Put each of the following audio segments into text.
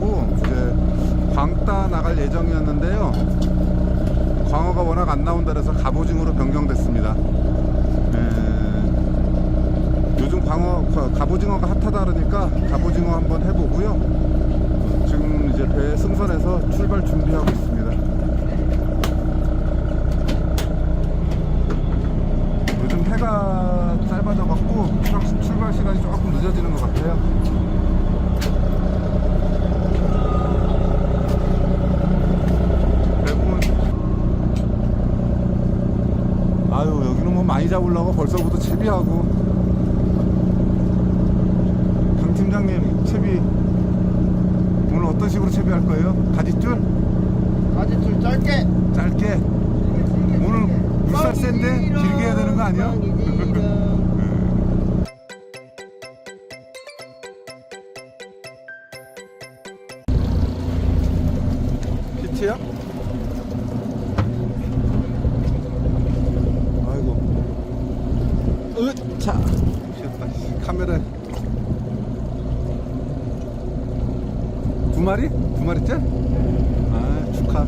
가고 이제 광따 나갈 예정이었는데요. 광어가 워낙 안 나온다 그래서 갑오징어로 변경됐습니다. 에... 요즘 광어 갑오징어가 핫하다 그러니까 갑오징어 한번 해보고요. 지금 이제 배 승선해서 출발 준비하고 있습니다. 요즘 해가 짧아져 갖고 출발 시간이 조금 늦어지는 것 같아요. 많이 잡으려고 벌써부터 채비하고 강 팀장님 채비 오늘 어떤 식으로 채비할 거예요? 가지줄? 가지줄 짧게 짧게 오늘 물살 센데 길게 해야 되는 거 아니야? 피트야? 아이고 씨. 카메라 두 마리? 두 마리째? 아 축하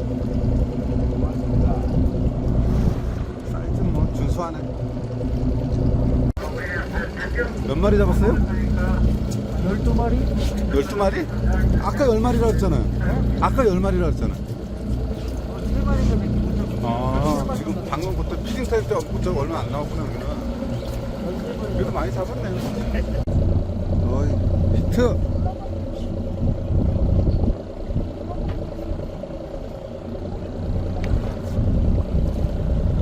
사이즈는 뭐 준수하네 몇 마리 잡았어요? 12마리? 12마리? 아까 10마리라 했잖아요 아까 10마리라 했잖아 3마리 좀아 지금 방금 그때 피딩 탈때 못잡고 얼마 안 나왔구나 여기는 그래도 많이 잡았네. 어이 히트.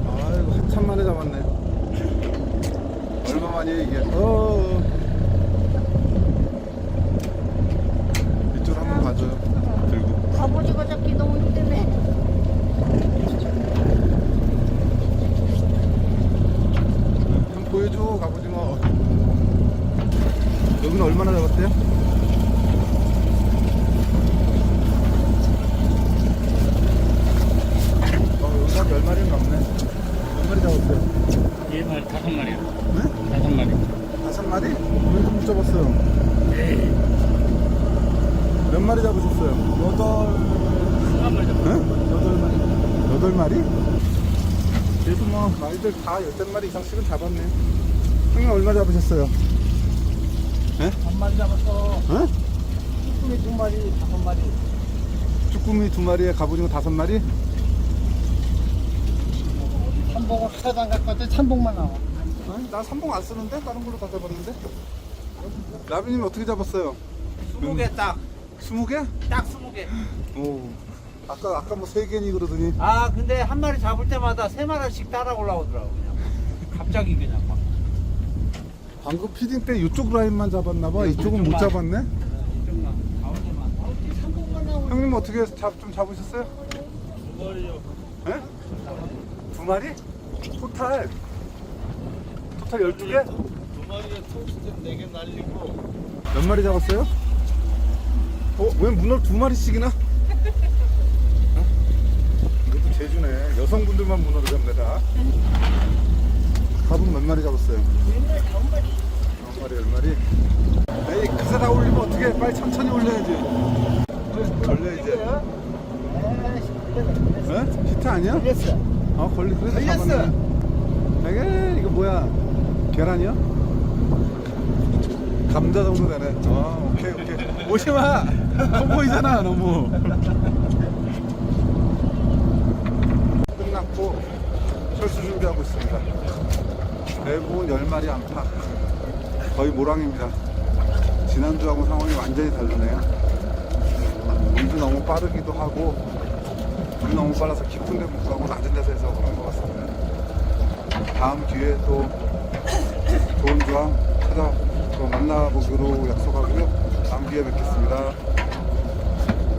아이고 한참 만에 잡았네. 얼마 만이에요 이게? 어 이쪽으로 한번 가줘요 들고 갑오징어 잡기 너무 힘드네. 좀 보여줘 갑오징어 여기는 얼마나 잡았대요? 어 여기 한 10마리는 넘네 몇 마리 잡았어요? 얘말 다섯 마리야 네? 다섯 마리 다섯 마리? 왜 이렇게 못 잡았어요? 몇 마리 잡으셨어요? 여덟 한 마리 잡아 응? 여덟 마리 여덟 마리? 그래도 뭐 마리들 다 열댓 마리 이상씩은 잡았네 형님 얼마 잡으셨어요? 네? 한 마리 잡았어 응? 쭈꾸미 두 마리 다섯 마리 쭈꾸미 두 마리에 갑오징어 다섯 마리? 세단 갖고 왔더니 참봉만 나와 아니, 나 삼봉 안 쓰는데? 다른 걸로 다 잡았는데? 라비님 어떻게 잡았어요? 스무 개딱딱 스무 개? 스무 개 오. 아까, 아까 뭐 세 개니 그러더니. 아 근데 한 마리 잡을 때마다 세 마리씩 따라 올라오더라고 그냥 갑자기 그냥 막 방금 피딩 때 이쪽 라인만 잡았나봐. 이쪽은 못. 잡았네. 형님 어떻게 잡, 좀 잡으셨어요? 두 마리요 예? 두 마리? 토탈. 토탈 12개? 두 마리에 톱스텝 네개 날리고 몇 마리 잡았어요? 어, 왜 문어를 두 마리씩이나? 어? 이것도 제주네. 여성분들만 문어를 잡니다. 밥은 몇 마리 잡았어요? 한 마리, 열 마리. 에이, 그새 다 올리면 어떻게? 빨리 천천히 올려야지. 걸려야지. 에? 히트 아니야? 됐어 어, 걸리, 그래도 걸렸어. 잡았네. 이게, 이거 뭐야? 계란이야? 감자 정도 되네. 아, 오케이, 오케이. 오지 마! 커 보이잖아, 너무. 끝났고, 철수 준비하고 있습니다. 대부분 10마리 안팎. 거의 모랑입니다. 지난주하고 상황이 완전히 다르네요. 물도 너무 빠르기도 하고, 물이 너무 빨라서 깊은 데 못 가고 낮은 데서 해서 그런 것 같습니다. 다음 기회에 또 좋은 조항 찾아 또 만나보기로 약속하고요. 다음 기회에 뵙겠습니다.